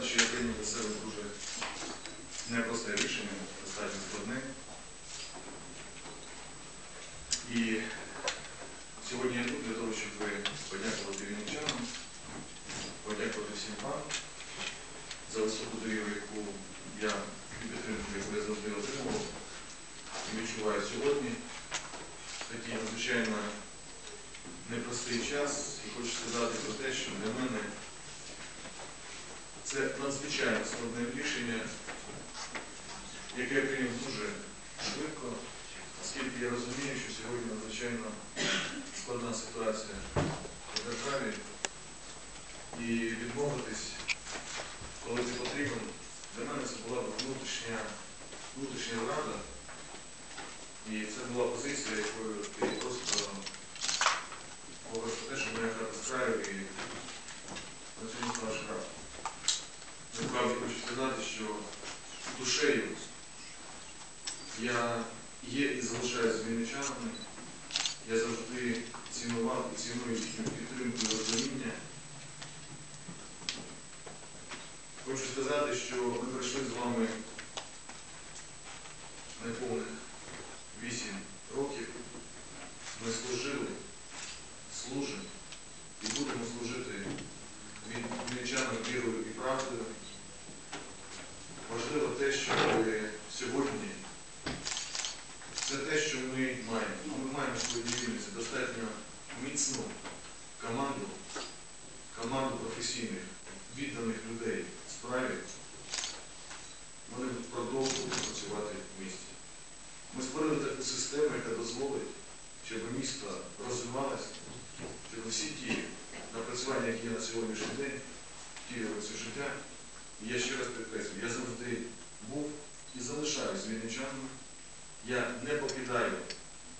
що я прийняв для себе дуже непросте рішення, достатньо складне. І сьогодні я тут для того, щоб подякувати вінничанам, подякувати всім вам за високу довіру, яку я і підтримку, яку я завжди отримував і відчуваю сьогодні. Такий надзвичайно непростий час і хочу сказати про те, що для мене це надзвичайно складне рішення, яке я прийняв дуже швидко, оскільки я розумію, що сьогодні надзвичайно складна ситуація в державі. І відмовитись, коли це потрібно, для мене це була внутрішня, внутрішня рада. І це була позиція, якою ти просто говориш про те, що моя хата з краю і на цьому став штраф. Насправді хочу сказати, що душею я є і залишаюся з вінничанами. Я завжди цінував і ціную їхню підтримку і розуміння. Хочу сказати, що ми прийшли з вами неповних 8 років. Ми служили, служимо і будемо служити від вінничанам вірою і правдою. Важливо те, що сьогодні це те, що ми маємо. Ми маємо в своїй вільниці достатньо міцну команду, команду професійних, відданих людей справі. Вони будуть продовжувати працювати в місті. Ми створили таку систему, яка дозволить, щоб місто розвивалося, щоб всі ті напрацювання, які є на сьогоднішній день, втілювалися в життя. І я ще раз підкреслюю, я завжди був і залишаюсь вінничанами. Я не покидаю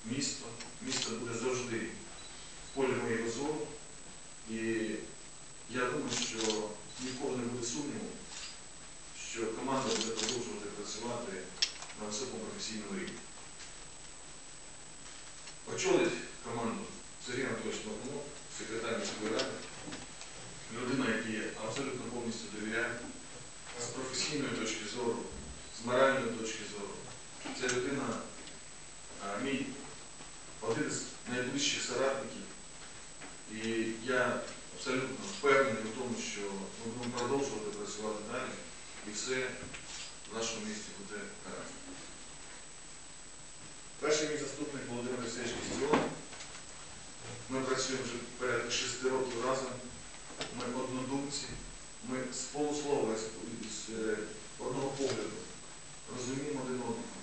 місто. Місто буде завжди в полі моєго зору. І я думаю, що ніколи не буде сумніву, що команда буде продовжувати працювати на високому професійному. Очолить команду Сергій Анатолійович Махнов, секретар міської ради, людина, якій абсолютно повністю довіряю, з професійної точки зору, з моральної точки зору. Це людина, а, мій один з найближчих соратників. І я абсолютно впевнений в тому, що ми будемо продовжувати працювати далі, і все в нашому місті буде гаразд. Перший мій заступник Володимир Олексійович Кістіон. Ми працюємо вже порядка шести років разом. Ми однодумці, ми з полуслова, з е, одного погляду розуміємо один одного.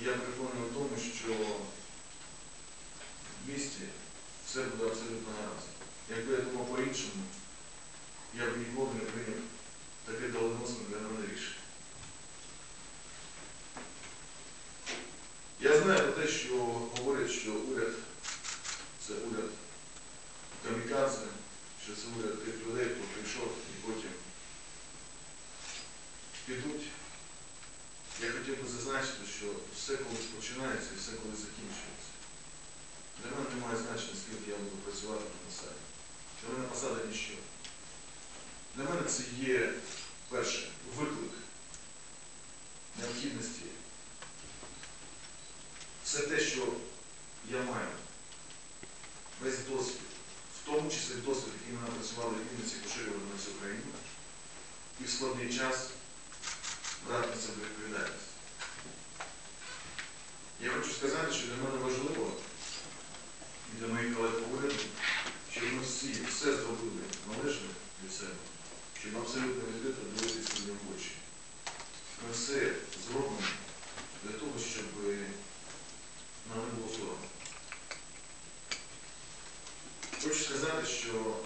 І я переконаний в тому, що в місті все буде абсолютно гаразд. Якби я думав по-іншому, я б ніколи не прийняв таке доленосне для мене рішення. Про те, що говорять, що уряд це уряд камікадзе, що це уряд тих людей, хто прийшов і потім підуть. Я хотів би зазначити, що все колись починається і все колись закінчується. Для мене немає значення, скільки я буду працювати на посаді. Для мене посада ніщо. Для мене це є перше виклик необхідності. Все те, що я маю, весь досвід, в тому числі досвід, який ми напрацювали в Вінниці, поширювали на всю країну, і в складний час брати на себе відповідальність. Я хочу сказати, що для мене важливо, і для моїх колег по уряду, щоб ми всі все зробили належне від себе, щоб абсолютно відкрито дивитися людям в очі. Ми все зробимо для того, щоб нам не було соромно. Хочу сказати, що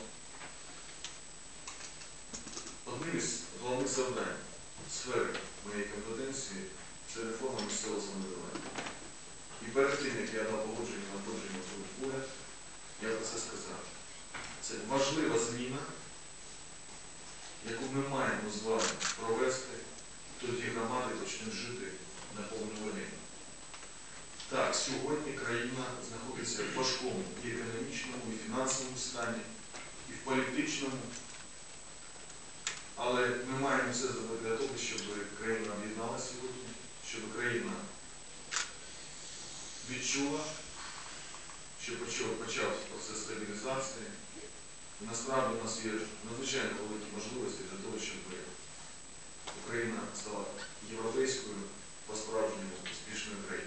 одним із завдань сфери моєї компетенції це реформа місцевого самоврядування. І перед тим, як я дав погодження на погодження уряд, я про це сказав. Це важлива зміна, яку ми маємо з вами провести, тоді громади почнуть жити на повну легені. Так, сьогодні країна знаходиться в важкому і економічному, і фінансовому стані, і в політичному. Але ми маємо все зробити для того, щоб країна об'єдналася сьогодні, щоб країна відчула, що почався процес стабілізації. Насправді у нас є надзвичайно великі можливості для того, щоб Україна стала європейською по-справжньому успішною країною.